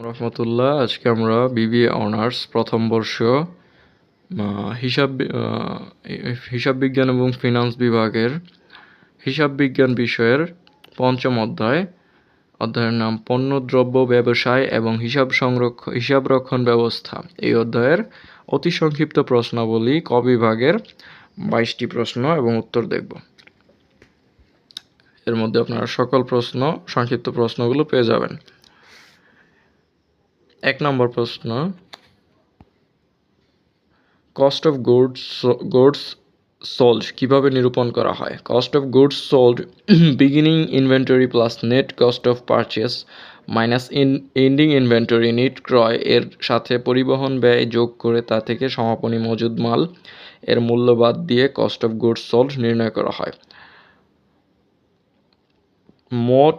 রহমতুল্লাহ, আজকে আমরা BBA honours প্রথম বর্ষ হিসাব হিসাব বিজ্ঞান এবং ফিনান্স বিভাগের হিসাব বিজ্ঞান বিষয়ের পঞ্চম অধ্যায়। অধ্যায়ের নাম পণ্য দ্রব্য ব্যবসায় এবং হিসাব সংরক্ষণ হিসাব রক্ষণ ব্যবস্থা। এই অধ্যায়ের অতি সংক্ষিপ্ত প্রশ্নাবলী ক বিভাগের বাইশটি প্রশ্ন এবং উত্তর দেখব। এর মধ্যে আপনারা সকল প্রশ্ন, সংক্ষিপ্ত প্রশ্নগুলো পেয়ে যাবেন। এক নম্বর প্রশ্ন। Cost of goods goods sold কীভাবে নিরূপণ করা হয়? Cost of goods sold beginning inventory plus net cost of purchase minus in ending inventory NEET ক্রয় এর সাথে পরিবহন ব্যয় যোগ করে তা থেকে সমাপনী মজুদ মাল এর মূল্য বাদ দিয়ে কস্ট অফ গুডস সোল্ড নির্ণয় করা হয়। মোট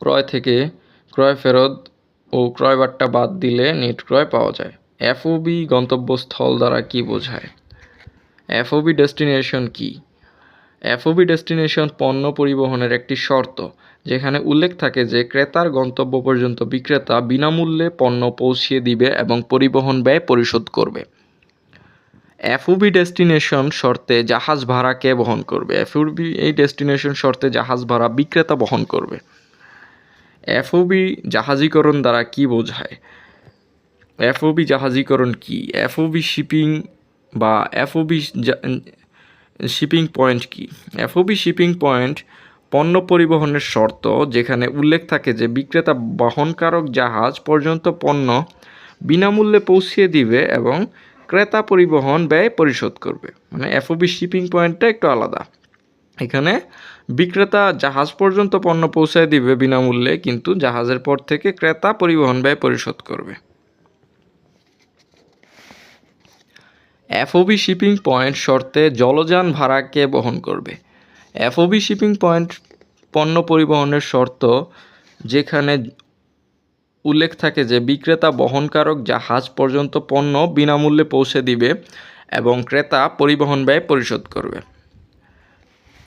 ক্রয় থেকে ক্রয় ফেরত ও ক্রয় বাট্টা বাদ দিলে নেট ক্রয় পাওয়া যায়। এফওবি গন্তব্যস্থল দ্বারা কি বোঝায়? এফওবি ডেস্টিনেশন কি? এফওবি ডেস্টিনেশন পণ্য পরিবহনের একটি শর্ত, যেখানে উল্লেখ থাকে যে ক্রেতার গন্তব্য পর্যন্ত বিক্রেতা বিনামূল্যে পণ্য পৌঁছিয়ে দিবে এবং পরিবহন ব্যয় পরিশোধ করবে। এফওবি ডেস্টিনেশন শর্তে জাহাজ ভাড়া কে বহন করবে। এফওবি এই ডেস্টিনেশন শর্তে জাহাজ ভাড়া বিক্রেতা বহন করবে। এফওবি জাহাজীকরণ দ্বারা কি বোঝায়? এফওবি জাহাজীকরণ কি? এফওবি শিপিং বা এফওবি শিপিং পয়েন্ট কি? এফওবি শিপিং পয়েন্ট পণ্য পরিবহনের শর্ত, যেখানে উল্লেখ থাকে যে বিক্রেতা বহনকারক জাহাজ পর্যন্ত পণ্য বিনামূল্যে পৌঁছিয়ে দিবে এবং ক্রেতা পরিবহন ব্যয় পরিশোধ করবে। মানে এফওবি শিপিং পয়েন্টটা একটু আলাদা। এখানে বিক্রেতা জাহাজ পর্যন্ত পণ্য পৌঁছায় দিবে বিনামূল্যে, কিন্তু জাহাজের পর থেকে ক্রেতা পরিবহন ব্যয় পরিশোধ করবে। এফওবি শিপিং পয়েন্ট শর্তে জলযান ভাড়া কে বহন করবে? এফওবি শিপিং পয়েন্ট পণ্য পরিবহনের শর্ত যেখানে উল্লেখ থাকে যে বিক্রেতা বহনকারক জাহাজ পর্যন্ত পণ্য বিনামূল্যে পৌঁছে দিবে এবং ক্রেতা পরিবহন ব্যয় পরিশোধ করবে।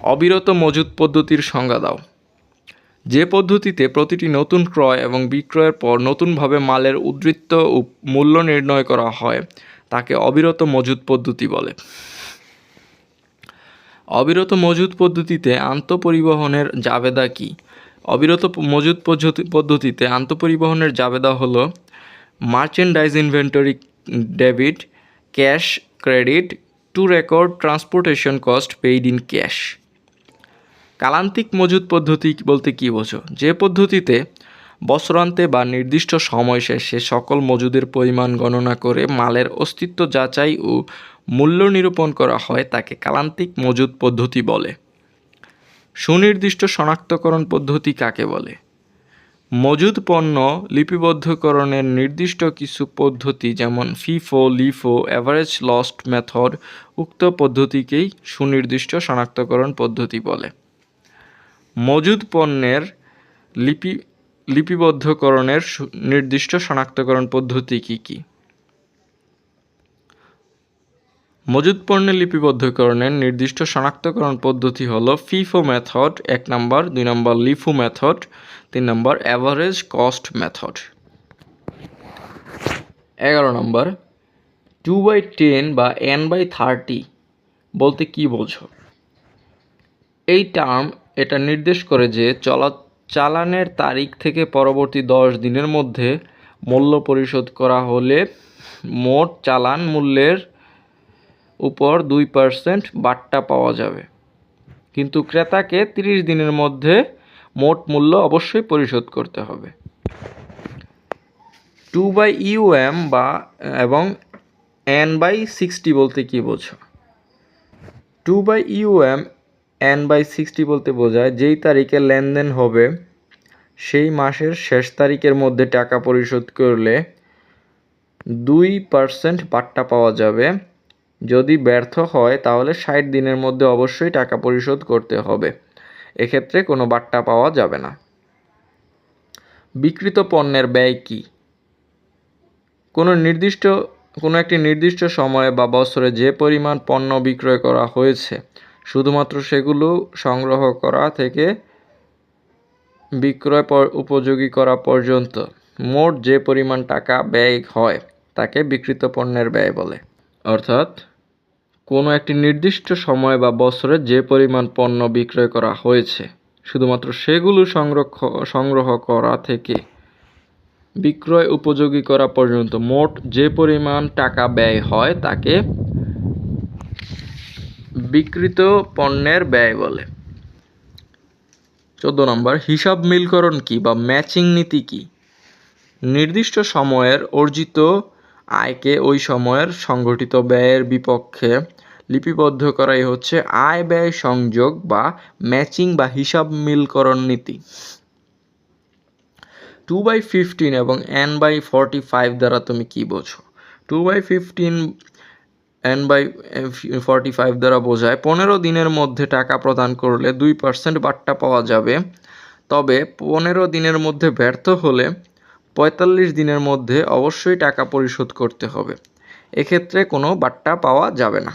অবিরত মজুদ পদ্ধতির সংজ্ঞা দাও। যে পদ্ধতিতে প্রতিটি নতুন ক্রয় এবং বিক্রয়ের পর নতুনভাবে মালের উদ্ধৃত্ত ও মূল্য নির্ণয় করা হয়, তাকে অবিরত মজুদ পদ্ধতি বলে। অবিরত মজুদ পদ্ধতিতে আন্তঃপরিবহনের জাবেদা কি? অবিরত পদ্ধতি- পদ্ধতিতে আন্তঃপরিবহনের জাবেদা হলো merchandise inventory debit cash credit to record transportation cost paid in cash কালান্তিক মজুদ পদ্ধতি বলতে কী বোঝো? যে পদ্ধতিতে বছরান্তে বা নির্দিষ্ট সময় শেষে সকল মজুদের পরিমাণ গণনা করে মালের অস্তিত্ব যাচাই ও মূল্য নিরূপণ করা হয় তাকে কালান্তিক মজুদ পদ্ধতি বলে। সুনির্দিষ্ট শনাক্তকরণ পদ্ধতি কাকে বলে? মজুদ পণ্য লিপিবদ্ধকরণের নির্দিষ্ট কিছু পদ্ধতি যেমন FIFO, LIFO average lost method উক্ত পদ্ধতিকেই সুনির্দিষ্ট শনাক্তকরণ পদ্ধতি বলে। মজুদ পণ্যের লিপি, লিপিবদ্ধকরণের নির্দিষ্ট শনাক্তকরণ পদ্ধতি কী কী? মজুদ পণ্যের লিপিবদ্ধকরণের নির্দিষ্ট শনাক্তকরণ পদ্ধতি হল ফিফো মেথড, এক নম্বর, দুই নম্বর লিফো মেথড, তিন নম্বর অ্যাভারেজ কস্ট মেথড। এগারো নম্বর, টু বাই টেন বা এন বাই থার্টি বলতে কি বোঝো? এই টার্ম এটা নির্দেশ করে যে চলা, চালানের তারিখ থেকে পরবর্তী দশ দিনের মধ্যে মূল্য পরিশোধ করা হলে মোট চালান মূল্যের উপর দুই পার্সেন্ট বাট্টা পাওয়া যাবে। কিন্তু ক্রেতাকে তিরিশ দিনের মধ্যে মোট মূল্য অবশ্যই পরিশোধ করতে হবে। টু বাই ইউএম বা, এবং এন বাই সিক্সটি বলতে কি বোঝো? Two by um N by sixty বলতে বোঝায়, যেই তারিখে লেনদেন হবে, সেই মাসের শেষ তারিখের মধ্যে টাকা পরিশোধ করলে দুই পার্সেন্ট বাট্টা পাওয়া যাবে। যদি ব্যর্থ হয়, তাহলে ষাট দিনের মধ্যে অবশ্যই টাকা পরিশোধ করতে হবে। এক্ষেত্রে কোনো বাট্টা পাওয়া যাবে না। বিকৃত পণ্যের ব্যয় কী? কোনো নির্দিষ্ট, কোনো একটি নির্দিষ্ট সময়ে বা বছরে যে পরিমাণ পণ্য বিক্রয় করা হয়েছে শুধুমাত্র সেগুলো সংগ্রহ করা থেকে বিক্রয় উপযোগী করা পর্যন্ত। মোট যে পরিমাণ টাকা ব্যয় হয়, তাকে বিক্রিত পণ্যের ব্যয় বলে। অর্থাৎ, কোনো একটি নির্দিষ্ট সময় বা বছরে যে পরিমাণ পণ্য বিক্রয় করা হয়েছে, শুধুমাত্র সেগুলো সংরক্ষ সংগ্রহ করা থেকে বিক্রয় উপযোগী করা পর্যন্ত মোট যে পরিমাণ টাকা ব্যয় হয়, তাকে বিক্রিত পণ্যের ব্যয় বলে। চোদ্দ নম্বর, হিসাব মিলকরণ কি বা ম্যাচিং নীতি কি? নির্দিষ্ট সময়ের অর্জিত আয়কে ওই সময়ের সংঘটিত ব্যয়ের বিপক্ষে লিপিবদ্ধ করাই হচ্ছে আয় ব্যয় সংযোগ বা ম্যাচিং বা হিসাব মিলকরণ নীতি। টু বাই ফিফটিন এবং এন বাই ফর্টি ফাইভ দ্বারা তুমি কি বোঝো? Two by fifteen N by forty five দ্বারা বোঝায়, পনেরো দিনের মধ্যে টাকা প্রদান করলে দুই পার্সেন্ট বাট্টা পাওয়া যাবে। তবে পনেরো দিনের মধ্যে ব্যর্থ হলে পঁয়তাল্লিশ দিনের মধ্যে অবশ্যই টাকা পরিশোধ করতে হবে। এক্ষেত্রে কোনো বাট্টা পাওয়া যাবে না।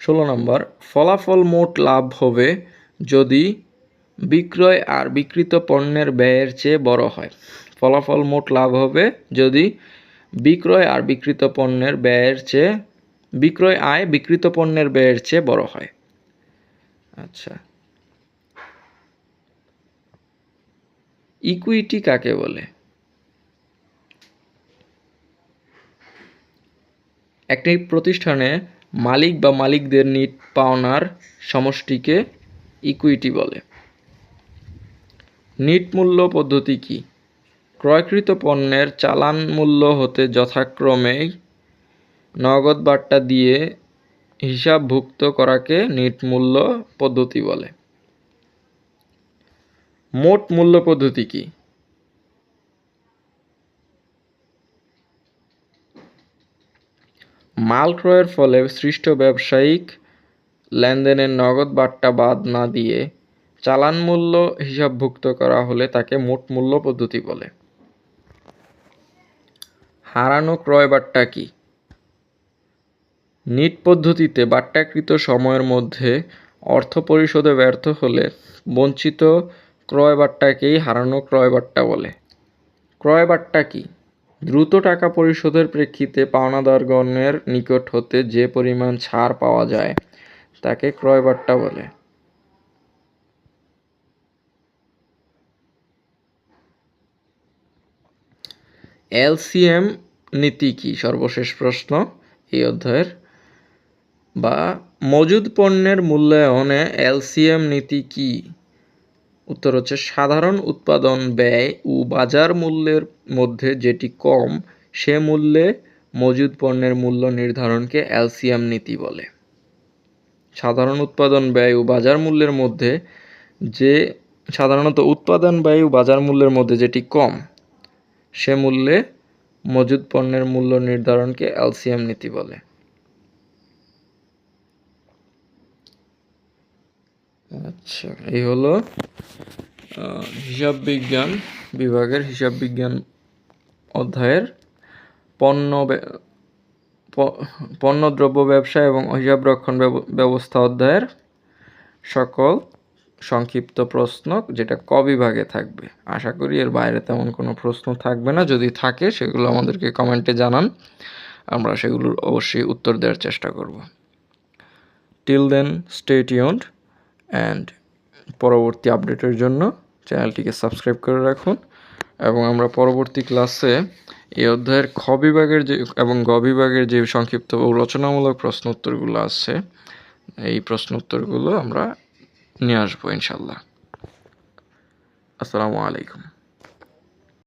ষোলো নম্বর, ফলাফল মোট লাভ হবে যদি বিক্রয় আর বিক্রিত পণ্যের ব্যয়ের চেয়ে বড় হয়। ফলাফল মোট লাভ হবে যদি বিক্রয় আর বিক্রিত পণ্যের ব্যয়ের চেয়ে, বিক্রয় আয় বিক্রিত পণ্যের ব্যয়ের চেয়ে বড় হয়। আচ্ছা। ইকুইটি কাকে বলে? একটি প্রতিষ্ঠানে মালিক বা মালিকদের নিট পাওনার সমষ্টিকে ইকুইটি বলে। নিট মূল্য পদ্ধতি কি? ক্রয়কৃত পণ্যের চালান মূল্য হতে যথাক্রমে নগদ বার্তা দিয়ে হিসাবভুক্ত করাকে নিট মূল্য পদ্ধতি বলে। মোট মূল্য পদ্ধতি কি? মাল ক্রয়ের ফলে সৃষ্ট ব্যবসায়িক লেনদেনের নগদ বার্তা বাদ না দিয়ে চালান মূল্য হিসাবভুক্ত করা হলে তাকে মোট মূল্য পদ্ধতি বলে। হারানো ক্রয় বাট্টা কি? নিট পদ্ধতিতে বাট্টাকৃত সময়ের মধ্যে অর্থ পরিশোধে ব্যর্থ হলে বঞ্চিত ক্রয় বাট্টাকেই হারানো ক্রয় বাট্টা বলে। ক্রয় বাট্টা কি? দ্রুত টাকা পরিশোধের প্রেক্ষিতে পাওনাদারগণের নিকট হতে যে পরিমাণ ছাড় পাওয়া যায়, তাকে ক্রয় বাট্টা বলে। এলসিএম নীতি কি? সর্বশেষ প্রশ্ন এই অধ্যায়ের। বা মজুদ পণ্যের মূল্যায়নে এলসিএম নীতি কি? উত্তর হচ্ছে সাধারণ উৎপাদন ব্যয় ও বাজার মূল্যের মধ্যে যেটি কম, সে মূল্যে মজুদ পণ্যের মূল্য নির্ধারণকে এলসিএম নীতি বলে। সাধারণ উৎপাদন ব্যয় ও বাজার মূল্যের মধ্যে যে, সাধারণত উৎপাদন ব্যয় ও বাজার মূল্যের মধ্যে যেটি কম, সে মূল্যে মজুদ পণ্যের মূল্য নির্ধারণকে এলসিএম নীতি বলে। আচ্ছা এই হলো হিসাব বিজ্ঞান বিভাগের হিসাব বিজ্ঞান অধ্যায়ের পণ্য পণ্যদ্রব্য ব্যবসা এবং হিসাব রক্ষণ ব্যব- ব্যবস্থা অধ্যায়ের সকল সংক্ষিপ্ত প্রশ্ন যেটা ক বিভাগে থাকবে। আশা করি এর বাইরে তেমন কোনো প্রশ্ন থাকবে না। যদি থাকে, সেগুলো আমাদেরকে কমেন্টে জানান। আমরা সেগুলোর অবশ্যই উত্তর দেওয়ার চেষ্টা করব। Till then stay tuned and পরবর্তী আপডেটের জন্য চ্যানেলটিকে সাবস্ক্রাইব করে রাখুন। এবং আমরা পরবর্তী ক্লাসে এই অধ্যায়ের খ বিভাগের যে এবং গ বিভাগের যে সংক্ষিপ্ত ও রচনামূলক প্রশ্ন উত্তরগুলো আছে, এই প্রশ্ন উত্তরগুলো আমরা নিয়ে আসব ইনশাল্লাহ আসসালামু আলাইকুম।